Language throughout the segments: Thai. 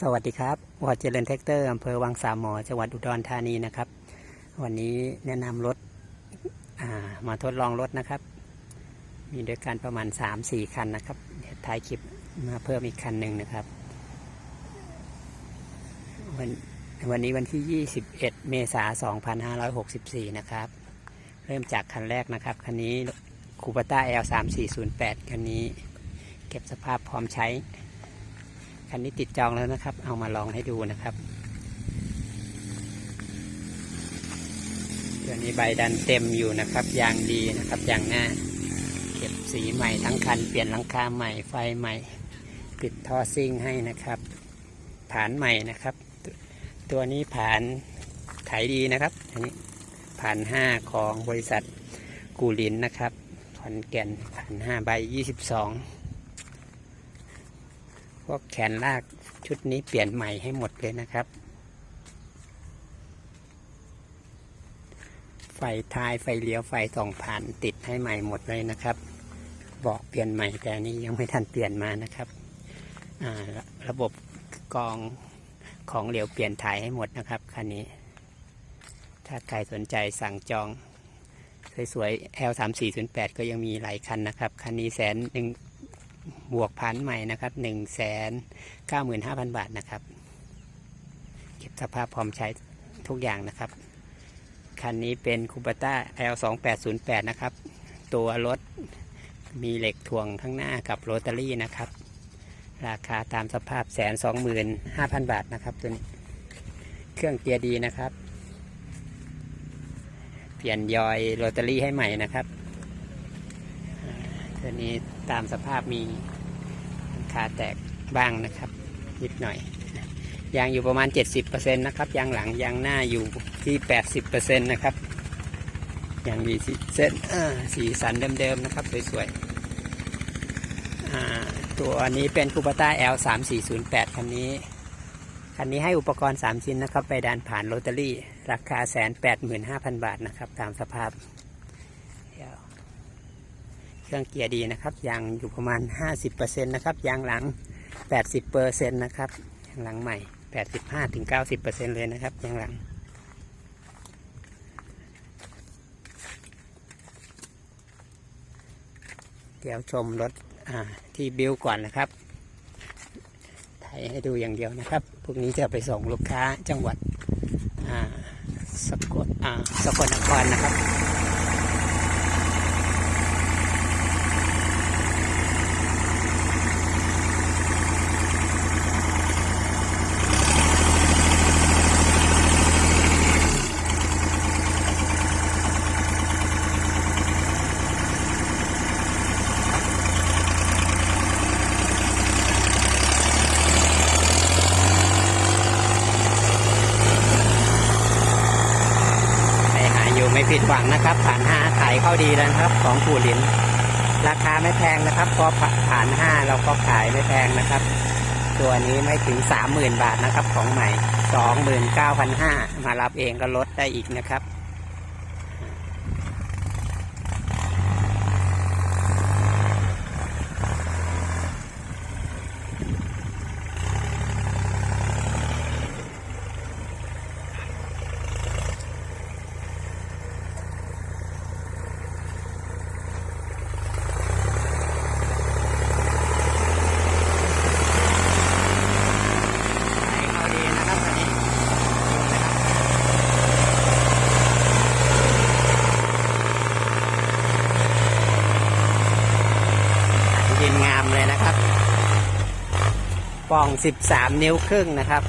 สวัสดีครับวอเจริญแท็กเตอร์อำเภอวังสามหมอจังหวัดอุดรธานีนะครับ วันนี้แนะนำรถามาทดลองรถนะครับ มีด้วยกันประมาณ 3-4 คันนะครับเดี๋ยวท้ายคลิปมาเพิ่มอีกคันหนึ่งนะครับวันวันนี้วันที่ 21 เมษายน 2564 นะครับ เริ่มจากคันแรกนะครับ คันนี้คูปต้า L3408 คันนี้ เก็บสภาพพร้อมใช้ คันนี้ติดจองแล้วนะครับ เอามาลองให้ดูนะครับตัวนี้ใบดันเต็มอยู่นะครับยางดีนะครับยางหน้า เก็บสีใหม่ทั้งคันเปลี่ยนหลังคาใหม่ไฟใหม่ปิดท่อซิ่งให้นะครับฐานใหม่นะครับ ตัวนี้ฐานขายดีนะครับอันนี้ผ่านห้าของบริษัทกูลินนะครับขอนแก่นผ่านห้าใบยี่สิบสอง พวกแขนลากชุดนี้เปลี่ยนใหม่ให้หมดเลยนะครับ ไฟท้ายไฟเลี้ยวไฟส่องผ่านติดให้ใหม่หมดเลยนะครับ บอกเปลี่ยนใหม่แต่นี้ยังไม่ทันเปลี่ยนมานะครับ ระระบบกองของเหลวเปลี่ยนถ่ายให้หมดนะครับคันนี้ ถ้าใครสนใจสั่งจอง สวยๆ L 3 4 0 8ก็ยังมีหลายคันนะครับ คันนี้แสนหนึ่ง บวกพันใหม่นะครับหนึ่งแสนเก้าหมื่นห้าพันบาทนะครับ เก็บสภาพพร้อมใช้ทุกอย่างนะครับ คันนี้เป็นคูปต้า L 2 8 0 8นะครับ ตัวรถมีเหล็กถ่วงข้างหน้ากับโรตารี่นะครับ ราคาตามสภาพแสนสองหมื่นห้าพันบาทนะครับตัวนี้เครื่องเกียร์ดีนะครับ เปลี่ยนยอยโรตารี่ให้ใหม่นะครับตัวนี้ ตามสภาพมีหลังคาแตกบ้างนะครับ นิดหน่อย ยางอยู่ประมาณ 70%นะครับ ยางหลังยางหน้าอยู่ที่ 80%นะครับยางมีสีเส้นสีสันเดิมๆนะครับ สวยๆตัวนี้เป็นคูปต้า L 3 4 0 8คันนี้คันนี้ให้อุปกรณ์ 3 ชิ้นนะครับ ไปดานผ่านโรตารี่ ราคาแสนแปดหมื่นห้าพันบาทนะครับ ตามสภาพ เครื่องเกียร์ดีนะครับยางอยู่ประมาณ 50%นะครับยางหลัง 80%นะครับยางหลังใหม่ 85-90%เลยนะครับยางหลังเดี๋ยวชมรถที่บิวก่อนนะครับถ่ายให้ดูอย่างเดียวนะครับ พวกนี้จะไปส่งลูกค้าจังหวัดสกลสกลนครนะครับ ไปหาอยู่ไม่ผิดห วังนะครับ ผ่านห้าขายเข้าดีแล้วครับ ของปู่หลิน ราคาไม่แพงนะครับ พอผ่านห้าเราก็ขายไม่แพงนะครับ ตัวนี้ไม่ถึงสามหมื่นบาทนะครับ ของใหม่สองหมื่นเก้าพันห้ามารับเองก็ลดได้อีกนะครับ ขายเข้าดีนะครับอันนี้ดินงามเลยนะครับป ล่อง 13 นิ้วครึ่งนะครับ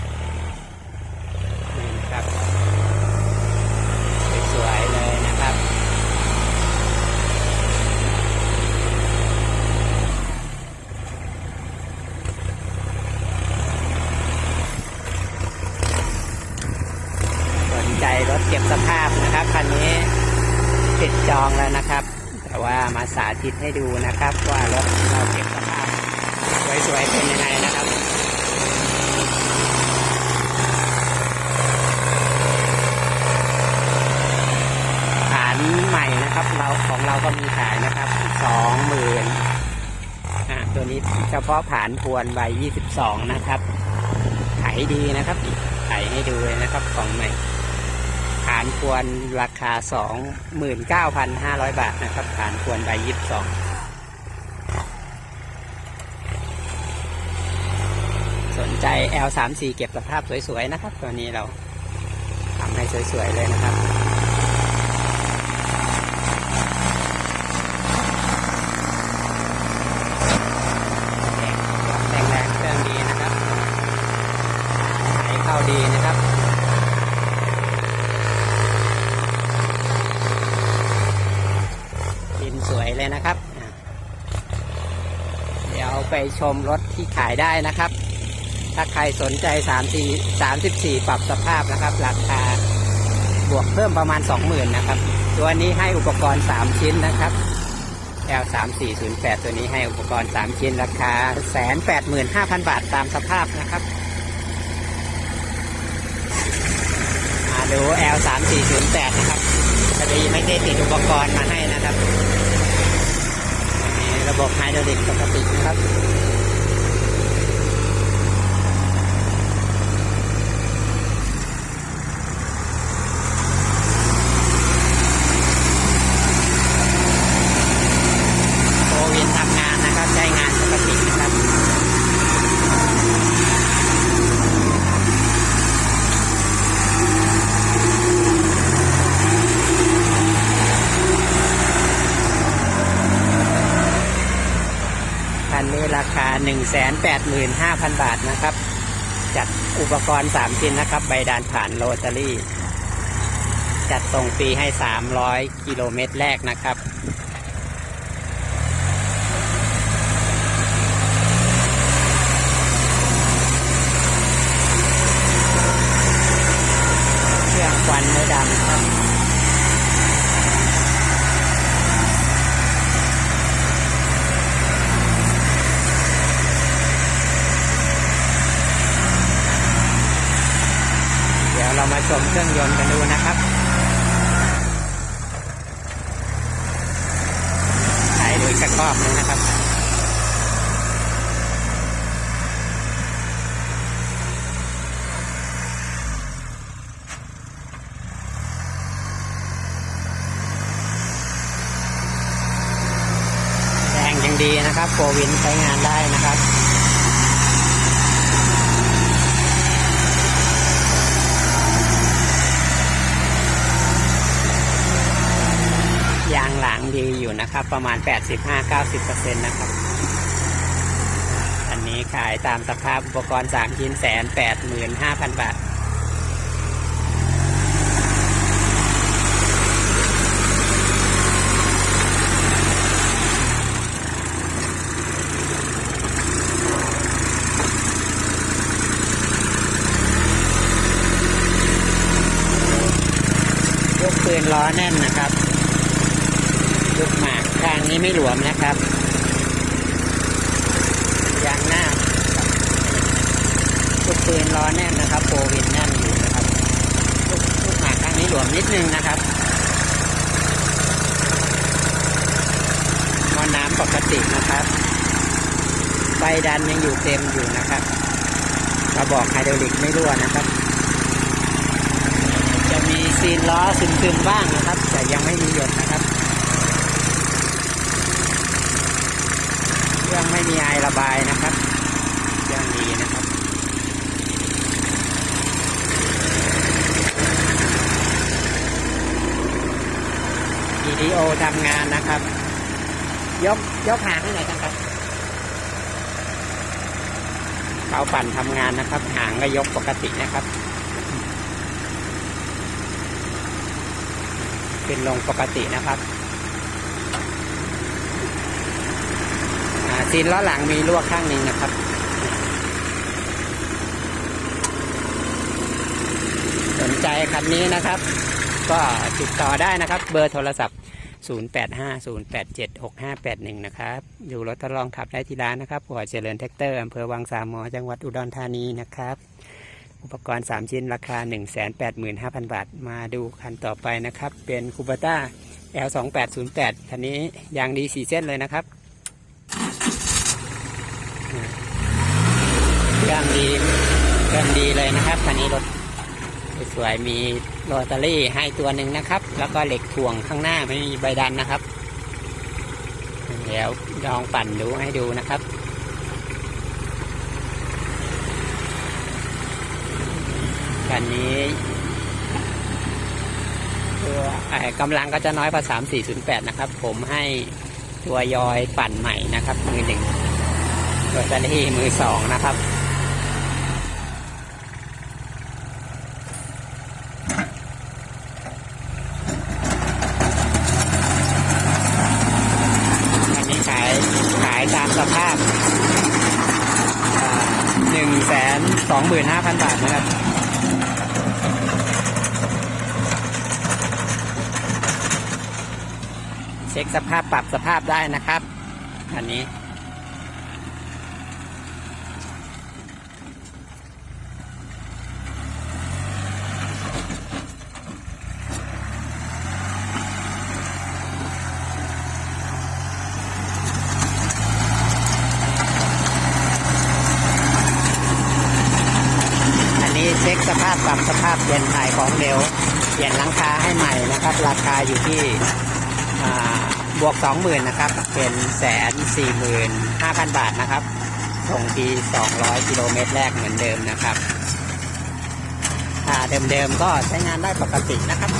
นี่นะครับสวยๆเลยนะครับ สนใจรถเก็บสภาพนะครับคันนี้ติดจองแล้วนะครับ แต่ว่ามาสาธิตให้ดูนะครับว่ารถเราเก็บสภาพ สวยๆเป็นยังไงนะครับฐานใหม่นะครับเราของเราก็มีขายนะครับสองหมื่นตัวนี้เฉพาะฐานพวนใบยี่สิบสองนะครับฐดีนะครับไถให้ดูเลยนะครับของใหม่ฐานควรราคา29,500บาทนะครับฐานควรใบยี่สิบสอง นใจ L34 เก็บสภาพสวยๆนะครับ ตัวนี้เราทำให้สวยๆเลยนะครับ แรงแรงๆเครื่องดีนะครับไหลเข้าดีนะครับดินสวยเลยนะครับ เดี๋ยวไปชมรถที่ขายได้นะครับ ถ้าใครสนใจ3 4 34 ปรับสภาพนะครับ ราคาบวกเพิ่มประมาณ 20,000นะครับ ตัวนี้ให้อุปกรณ์ 3 ชิ้นนะครับ L 3 4 0 8 ตัวนี้ให้อุปกรณ์ 3 ชิ้นราคา 185,000 บาทตามสภาพนะครับมาดู L 3 4 0 8 นะครับพอดีไม่ได้ติดอุปกรณ์มาให้นะครับ ระบบไฮดรอลิกปกตินะครับ โควินทำงานนะครับใช้งานปกตินะครับ คันนี้ราคา 185,000 บาทนะครับ จัดอุปกรณ์ 3 ชิ้นนะครับ ใบดานผ่านโรตารี่ จัดส่งฟรีให้ 300 กิโลเมตรแรกนะครับ เครื่องควันไม่ดำครับ เดี๋ยวเรามา ชมเครื่องยนต์กันดูนะครับถ่ายดูอีกสักรอบหนึงนะครับแรงยังดีนะครับโฟวินใช้งานได้นะครับ ยางหลังดี อยู่นะครับ ประมาณ 85-90%นะครับ อันนี้ขายตามสภาพอุปกรณ์3ชิ้นแสน85,000บาทยกปืนล้อแน่นนะครับ ลูกหมากข้าง นี้ไม่หลวมนะครับยางหน้าลูกปืนล้อแน่นนะครับโฟวินแน่นอยู่นะครับลูกลูกหมากข้างนี้หลวมนิดนึงนะครับมอน้ำปกตินะครับไฟดันยังอยู่เต็มอยู่นะครับกระบอกไฮดรอลิกไม่รั่วนะครับ จะมีซีนล้อซึมๆบ้างนะครับ แต่ยังไม่มีหยดนะครับ เครื่องไม่มีไอระบายนะครับเครื่องดีนะครับวิดีโอทำงานนะครับ ยกยกหางให้หน่อยกันครับเขาปั่นทำงานนะครับ หางก็ยกปกตินะครับขึ้นลงปกตินะครับอ่า ซีนล้อหลังมีรั่วข้างหนึ่งนะครับสนใจคันนี้นะครับ ก็ติดต่อได้นะครับ เบอร์โทรศัพท์ 0850876581 นะครับ อยู่รถทดลองขับได้ที่ร้านนะครับหัวเจริญแท็กเตอร์อำเภอวังสามหมอจังหวัดอุดรธานีนะครับ อุปกรณ์ 3 ชิ้นราคา 185,000 บาท มาดูคันต่อไปนะครับ เป็นคูเปต้า L2808 คันนี้ยางดี4เส้นเลยนะครับ เครื่องดีเครื่องดีเลยนะครับคันนี้รถสวยมีโรตารี่ให้ตัวหนึ่งนะครับ แล้วก็เหล็กถ่วงข้างหน้าไม่มีใบดันนะครับ เดี๋ยวลองปั่นดูให้ดูนะครับคันนี้ตัวเอ่อกำลังก็จะน้อยกว่า3408 นะครับ ผมให้ตัวยอยปั่นใหม่นะครับ มือหนึ่งตัวตารี่มือสองนะครับ อันนี้ขายขายตามสภาพหนึ่งแสนสองหมื่นห้าพันบาทนะครับ เช็ค สภาพปรับสภาพได้นะครับ อันนี้ อันนี้เช็คสภาพปรับสภาพเปลี่ยนถ่ายของเร็วเปลี่ยนหลังคาให้ใหม่นะครับ ราคาอยู่ที่ วกสองหมื่นนะครับ เป็นแสนสี่หมื่นห้าพันบาทนะครับ ส่งทีสองร้อยกิโลเมตรแรกเหมือนเดิมนะครับถ้าเดิมๆก็ใช้งานได้ปกตินะครับ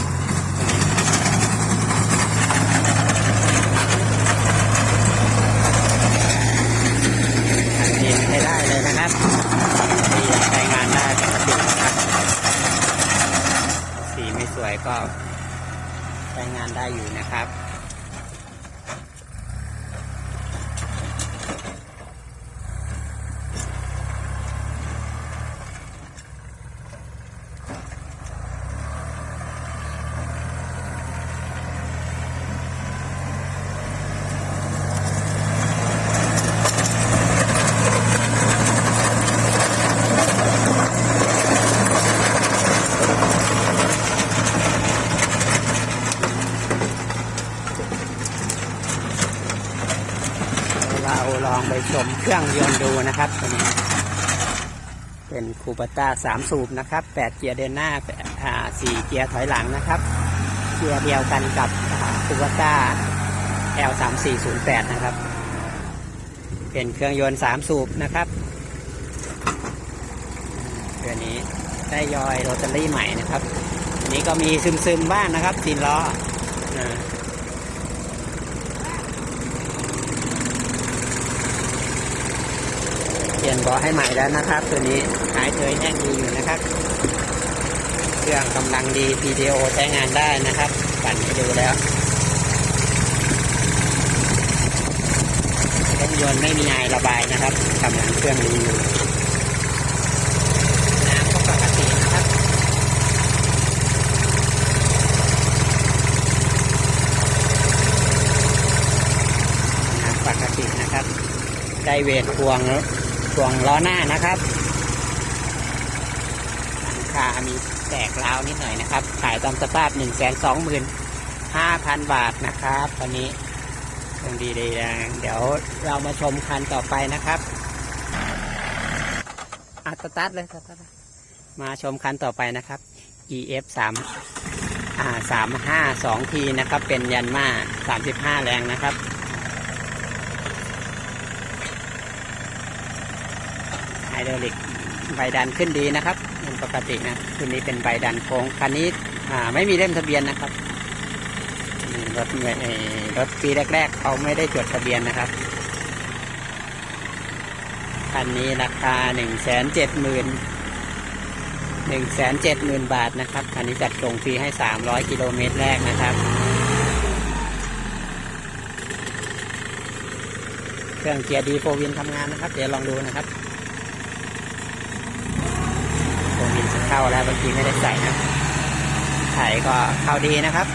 ดีใช้ได้เลยนะครับดีใช้งานได้ปกตินะครับ สีไม่สวยก็ใช้งานได้อยู่นะครับ เราลองไปช มเครื่องยนต์ดูนะครับตัวนี้เป็นคูปต้าสามสูบนะครับแปดเกียร์เดินหน้าอ่าสี่เกียร์ถอยหลังนะครับ เกียร์เดียวกันกับคูปต้า L สามสี่ศูนย์แปดนะครับ เป็นเครื่องยนต์สามสูบนะครับตัวนี้ได้ยอยโรตารี่ใหม่นะครับ อันนี้ก็มีซึมๆบ้างนะครับตีนล้ออ่า เปลี่ยนเบาะให้ใหม่แล้วนะครับ ตัวนี้หายเฉยแห้งดีอยู่นะครับ เครื่องกำลังดี PTO ใช้งานได้นะครับ ปั่นให้ดูแล้วรถยนต์ไม่มีไอระบายนะครับกำลังเครื่องดีอยู่น้ำก็ปกตินะครับน้ำปกตินะครับได้เวทพวงพว งล้อหน้านะครับหลังคามีแตกราวนิดหน่อยนะครับ ขายตามสภาพ1นึ่งแสนสองหมื่นห้าพันบาทนะครับตอนนี้คงดีดีนะเดี๋ยวเรามาชมคันต่อไปนะครับอัตตัดเลยสตาร์ทเลยมาชมคันต่อไปนะครับ EF 3อ่าสามห้าสองทีนะครับ เป็นยันมาสามสิบห้าแรงนะครับ ไฮดรอลิกใบดันขึ้นดีนะครับเป็นปกตินะคันนี้เป็นใบดันโค้งคันนี้ไม่มีเล่มทะเบียนนะครับรถเรถปีแรก ๆ เขาไม่ได้จดทะเบียนนะครับคันนี้ราคาหนึ่งแสนเจ็ดหมื่นหนึ่งแสนเจ็ดหมื่นบาทนะครับคันนี้จัดส่งฟรีให้สามร้อยกิโลเมตรแรกนะครับ เครื่องเกียร์ดีโฟวินทำงานนะครับ เดี๋ยวลองดูนะครับโฟวินจะ เข้าแล้วเมื่อกี้ไม่ได้ใส่นะไถก็เข้าดีนะครับ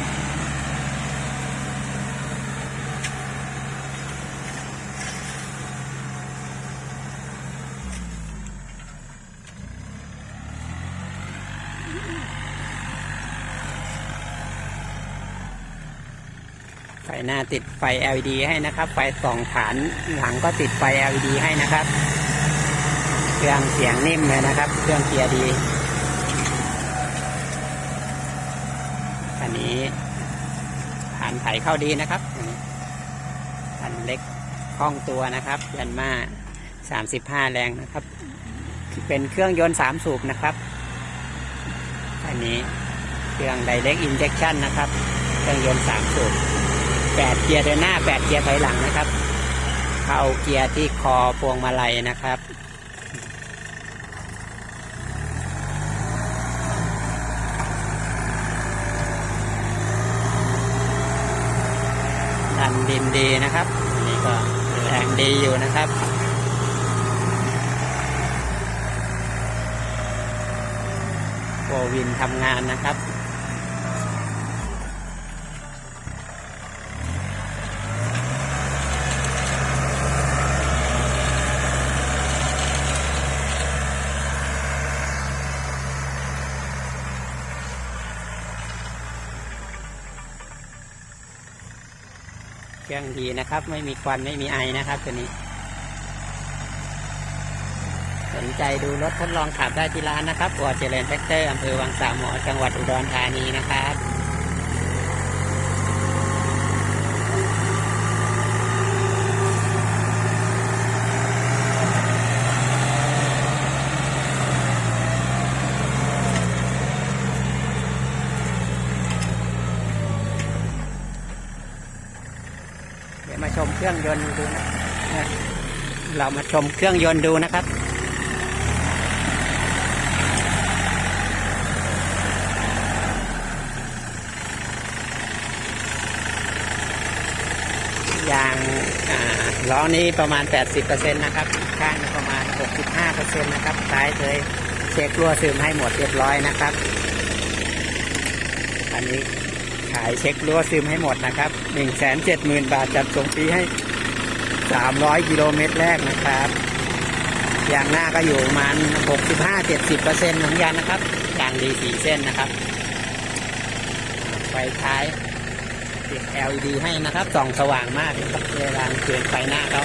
ไฟหน้าติดไฟ LED ให้นะครับ ไฟสองฐานหลังก็ติดไฟ LED ให้นะครับ เครื่องเสียงนิ่มเลยนะครับ เครื่องเกียร์ดีอันนี้ผ่านไถเข้าดีนะครับอันเล็กคล่องตัวนะครับ ยันมา35แรงนะครับ เป็นเครื่องยนต์3สูบนะครับ อันนี้เครื่อง Direct Injection นะครับ เครื่องยนต์3สูบ8เกียร์เดินหน้า8เกียร์ถอยหลังนะครับ เข้าเกียร์ที่คอพวงมาลัยนะครับ ดีนะครับอันนี้ก็แรงดีอยู่นะครับโฟวินทำงานนะครับ ครื่องดีนะครับ ไม่มีควันไม่มีไอนะครับตัวนี้ สนใจดูรถทดลองขับได้ที่ร้านนะครับวเจริญแท็กเตอร์อำเภอวังสามหมอจังหวัดอุดรธานีนะครับ เดี๋ยวมาชมเครื่องยนต์ดูนะเนี่ย เรามาชมเครื่องยนต์ดูนะครับยางล้อนี้ประมาณ 80%นะครับ ข้างประมาณ 65%นะครับท้ายเคยเช็ครั่วซึมให้หมดเรียบร้อยนะครับ อันนี้ขายเช็ครั่วซึมให้หมดนะครับ 170,000 บาทจัดส่งฟรีให้ 300 กิโลเมตรแรกนะครับยางหน้าก็อยู่ประมาณ 65-70%ของยางนะครับยางดี4เส้นนะครับ ไฟท้ายติด LED ให้นะครับ ส่องสว่างมากนะครับเวลาเกินไฟหน้าเขา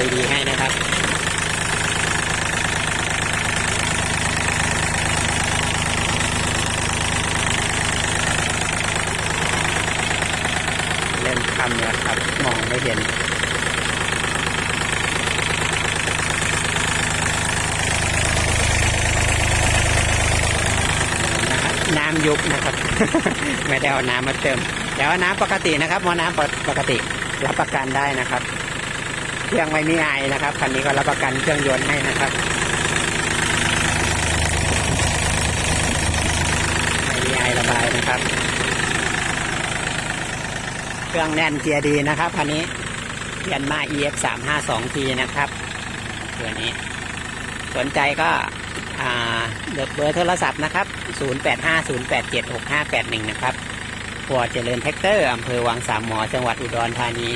LED ให้นะครับเล่นคำแล้วครับ มองไม่เห็น นะครับน้ำ ยุบนะครับ ไม่ได้เอาน้ำมาเติมแต่ว่าน้ำปกตินะครับมอน้ำปกติรับประกันได้นะครับ เครื่องไม่มีไอนะครับคันนี้ก็รับประกันเครื่องยนต์ให้นะครับไม่มีไอระบายนะครับ เครื่องแน่นเกียร์ดีนะครับคันนี้เพียนมา EF 3 5 2 T นะครับ ตัวนี้ สนใจก็ เบอร์โทรศัพท์นะครับ 0850876581 นะครับหัวเจริญแท็กเตอร์อำเภอวังสามหมอ จังหวัดอุดรธานี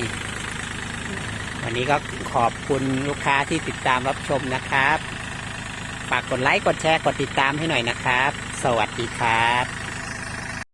วันนี้ก็ขอบคุณลูกค้าที่ติดตามรับชมนะครับ ฝากกดไลค์ กดแชร์ กดติดตามให้หน่อยนะครับ สวัสดีครับ